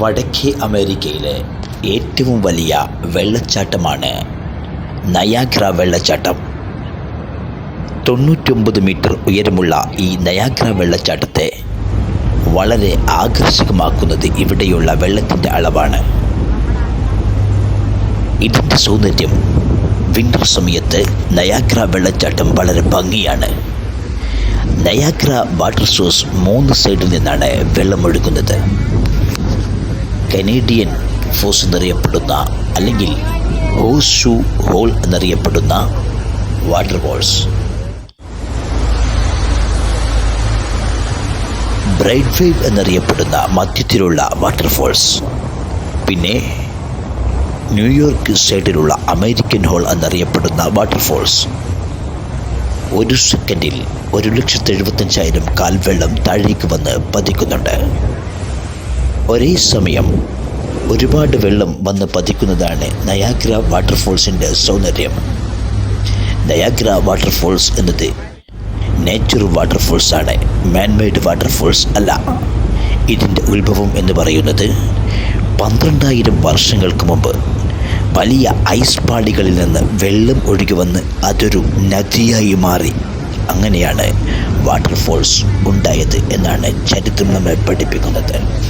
വടക്കേ അമേരിക്കയിലെ ഏറ്റവും വലിയ വെള്ളച്ചാട്ടമാണ് നയാഗ്ര വെള്ളച്ചാട്ടം. തൊണ്ണൂറ്റൊമ്പത് മീറ്റർ ഉയരമുള്ള ഈ നയാഗ്ര വെള്ളച്ചാട്ടത്തെ വളരെ ആകർഷകമാക്കുന്നത് ഇവിടെയുള്ള വെള്ളത്തിന്റെ അളവാണ്. ഇതിന്റെ സൗന്ദര്യം വിന്റർ സമയത്ത് നയാഗ്ര വെള്ളച്ചാട്ടം വളരെ ഭംഗിയാണ്. നയാഗ്ര വാട്ടർ സോഴ്സ് മൂന്ന് സൈഡിൽ നിന്നാണ് വെള്ളമൊഴുകുന്നത്. കനേഡിയൻ ഫോസ് എന്നറിയപ്പെടുന്ന അല്ലെങ്കിൽ ഹോസ് ഷൂ ഹോൾ എന്നറിയപ്പെടുന്ന വാട്ടർ ബോൾസ് ബ്രൈറ്റ് വേവ് എന്നറിയപ്പെടുന്ന മധ്യത്തിലുള്ള വാട്ടർഫോൾസ് പിന്നെ ന്യൂയോർക്ക് സൈഡിലുള്ള അമേരിക്കൻ ഹോൾ എന്നറിയപ്പെടുന്ന വാട്ടർഫോൾസ് ഒരു സെക്കൻഡിൽ ഒരു ലക്ഷത്തി എഴുപത്തഞ്ചായിരം കാൽവെള്ളം താഴേക്ക് വന്ന് പതിക്കുന്നുണ്ട്. ഒരേ സമയം ഒരുപാട് വെള്ളം വന്ന് പതിക്കുന്നതാണ് നയാഗ്ര വാട്ടർഫോൾസിന്റെ സൗന്ദര്യം. നയാഗ്ര വാട്ടർഫോൾസ് എന്നത് നേച്ചർ വാട്ടർഫോൾസ് ആണ്. മാൻമെയ്ഡ് വാട്ടർഫോൾസ് അല്ല. ഇതിന്റെ ഉത്ഭവം എന്ന് പറയുന്നത് പന്ത്രണ്ടായിരം വർഷങ്ങൾക്ക് മുമ്പ് വലിയ ഐസ് പാളികളിൽ നിന്ന് വെള്ളം ഒഴുകി വന്ന് അതൊരു നദിയായി മാറി. അങ്ങനെയാണ് വാട്ടർഫോൾസ് ഉണ്ടായത് എന്നാണ് ചരിത്രം നമ്മെ പഠിപ്പിക്കുന്നത്.